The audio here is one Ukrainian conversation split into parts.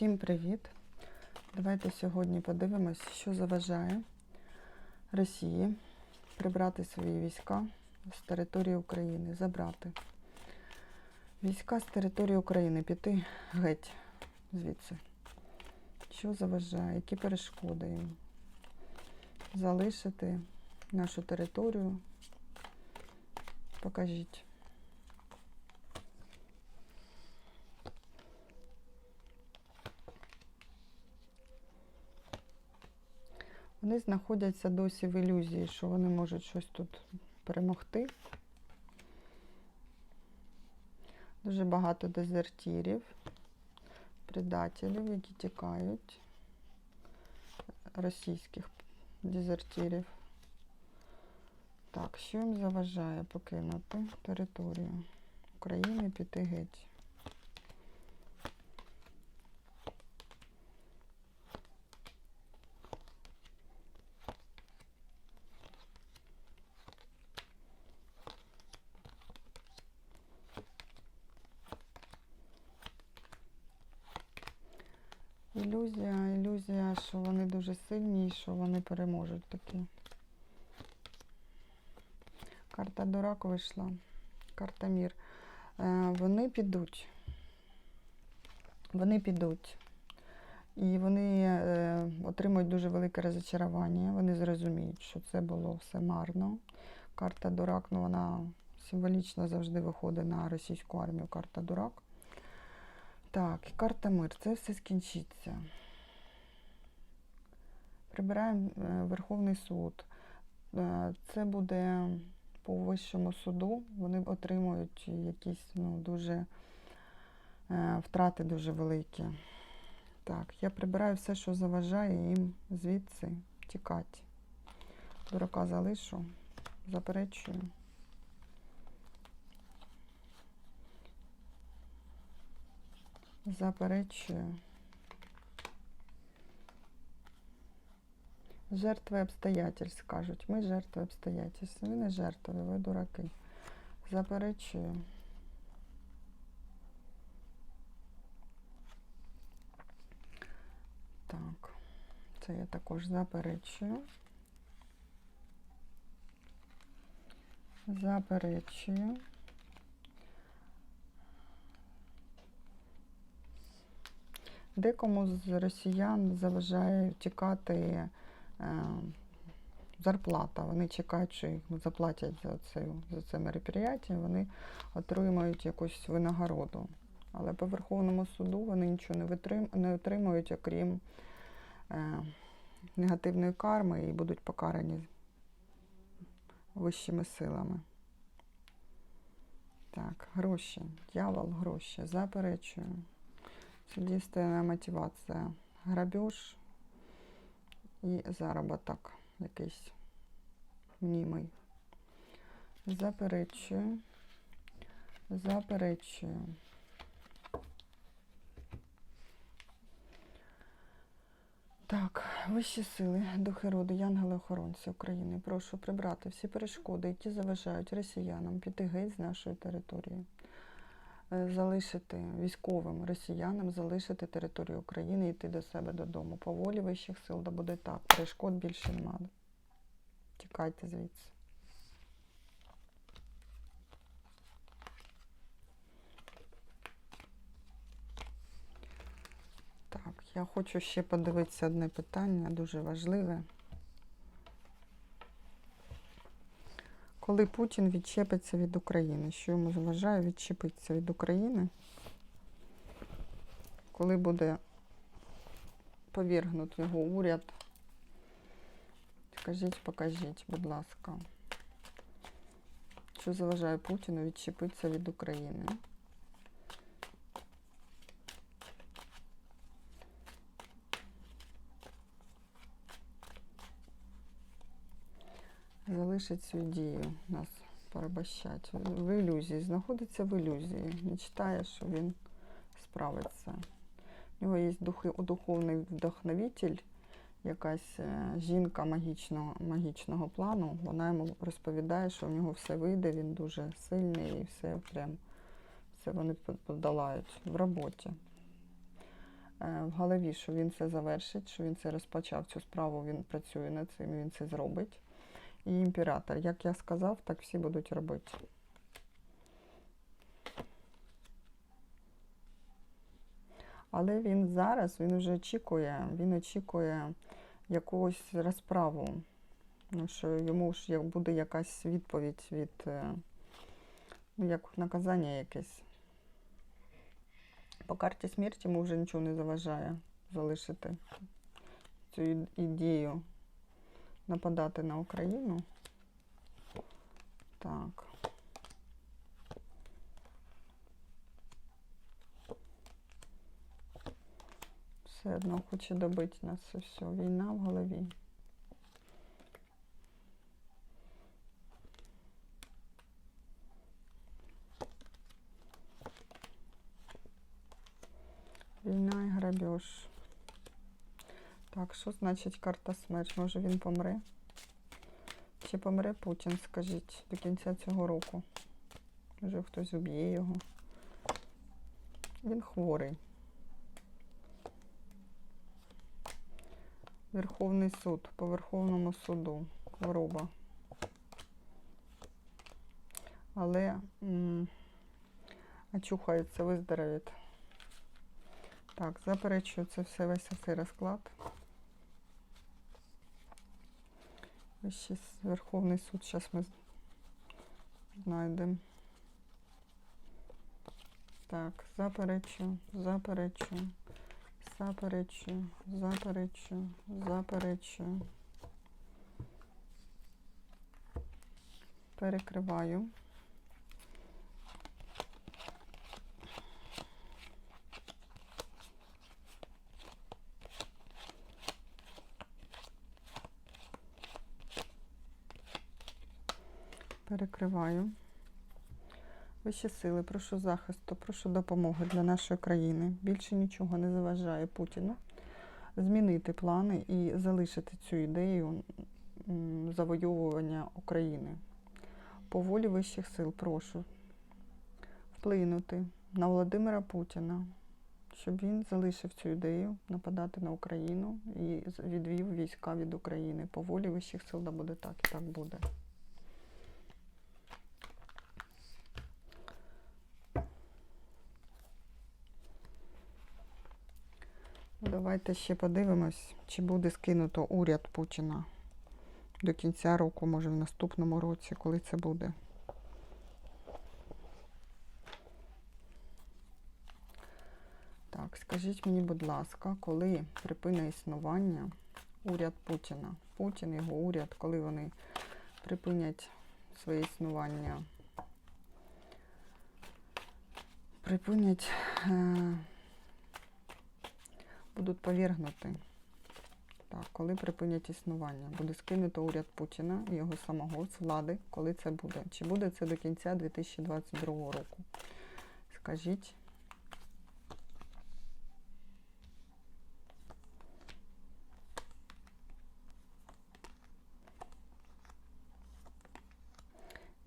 Всім привіт! Давайте сьогодні подивимось, що заважає Росії прибрати свої війська з території України, забрати війська з території України, піти геть звідси. Що заважає, які перешкоди їм залишити нашу територію? Покажіть. Вони знаходяться досі в ілюзії, що вони можуть щось тут перемогти. Дуже багато дезертірів, предателів, які тікають, російських дезертірів. Так, що їм заважає покинути територію України піти геть? Ілюзія, ілюзія, що вони дуже сильні і що вони переможуть такі. Карта Дурак вийшла. Карта Мір. Е, Вони підуть. Вони підуть. І вони е, отримують дуже велике розчарування. Вони зрозуміють, що це було все марно. Карта Дурак, ну вона символічно завжди виходить на російську армію. Карта Дурак. Так, і карта мир. Це все скінчиться. Прибираємо е, Верховний суд. Е, Це буде по вищому суду. Вони отримують якісь ну, дуже е, втрати дуже великі. Так, я прибираю все, що заважає їм звідси тікати. Дурака залишу, заперечую. Заперечую. Жертви обстоятельств кажуть. Ми жертви обстоятельств. Ви не жертви, ви дураки. Заперечую. Так, це я також заперечую. Заперечую. Декому з росіян заважає тікати е, зарплата. Вони чекають, що їх заплатять за це, за це мероприятие, вони отримають якусь винагороду. Але по Верховному суду вони нічого не, отримують, окрім е, негативної карми і будуть покарані вищими силами. Так, гроші. Дьявол, гроші. Заперечую. Содейственная мотивація. Грабеж і заробіток якийсь мнімий. Заперечую. Заперечую. Так, вищі сили, духи роду, янголи-охоронці України. Прошу прибрати всі перешкоди, які заважають росіянам піти геть з нашої території залишити військовим росіянам, залишити територію України і йти до себе додому. По волі вищих сил да буде так. Перешкод більше немає. Тікайте звідси. Так, я хочу ще подивитися одне питання, дуже важливе. Коли Путін відчепиться від України, що йому заважає відчепитися від України? Коли буде повергнут його уряд? Скажіть, покажіть, будь ласка. Що заважає Путіну відчепитися від України? Залишить цю дію, нас порабощать. В ілюзії, знаходиться в ілюзії. Не читає, що він справиться. У нього є духовний вдохновитель, якась е, жінка магічного, магічного плану. Вона йому розповідає, що в нього все вийде, він дуже сильний і все прям все вони подолають в роботі. е, в голові, що він це завершить, що він це розпочав цю справу, він працює над цим, він це зробить. І імператор, як я сказав, так всі будуть робити. Але він зараз він вже очікує, він очікує якогось розправу. Ну, що йому ж буде якась відповідь від, е, ну, як наказання якесь. По карті смерті йому вже нічого не заважає залишити цю ідею нападати на Україну. Так. Все одно хоче добити нас це все. Війна в голові. Війна і грабеж. Так, що значить карта смерть? Може він помре? Чи помре Путін, скажіть, до кінця цього року? Може хтось уб'є його. Він хворий. Верховний суд, по Верховному суду. Хвороба. Але м, очухається, виздоровить. Так, заперечую це все весь цей розклад. С- Верховний суд, зараз ми знайдемо. Так, заперечу, заперечу, заперечу, заперечу, заперечу. Перекриваю. Перекриваю. Вищі сили, прошу захисту, прошу допомоги для нашої країни. Більше нічого не заважає Путіну змінити плани і залишити цю ідею завойовування України. По волі вищих сил прошу вплинути на Володимира Путіна, щоб він залишив цю ідею нападати на Україну і відвів війська від України. По волі вищих сил да буде так і так буде. Давайте ще подивимось, чи буде скинуто уряд Путіна до кінця року, може в наступному році, коли це буде. Так, скажіть мені, будь ласка, коли припине існування уряд Путіна? Путін, його уряд, коли вони припинять своє існування? Припинять. Е- будуть повергнути. Так, коли припинять існування? Буде скинуто уряд Путіна і його самого з влади, коли це буде? Чи буде це до кінця 2022 року? Скажіть.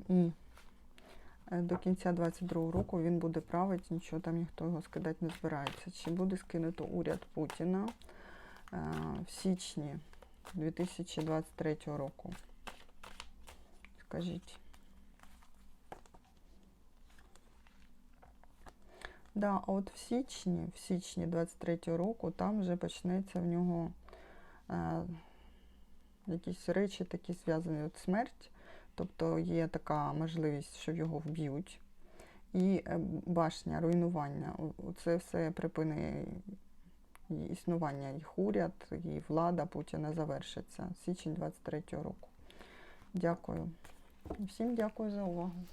І до кінця 22 року він буде правити, нічого там ніхто його скидати не збирається. Чи буде скинуто уряд Путіна е, в січні 2023 року? Скажіть. Да, а от в січні, в січні 23 року, там вже почнеться в нього е, якісь речі такі зв'язані от смерть. Тобто є така можливість, що його вб'ють. І е, башня, руйнування. Це все припини існування їх уряд, і влада Путіна завершиться. Січень 23-го року. Дякую. Всім дякую за увагу.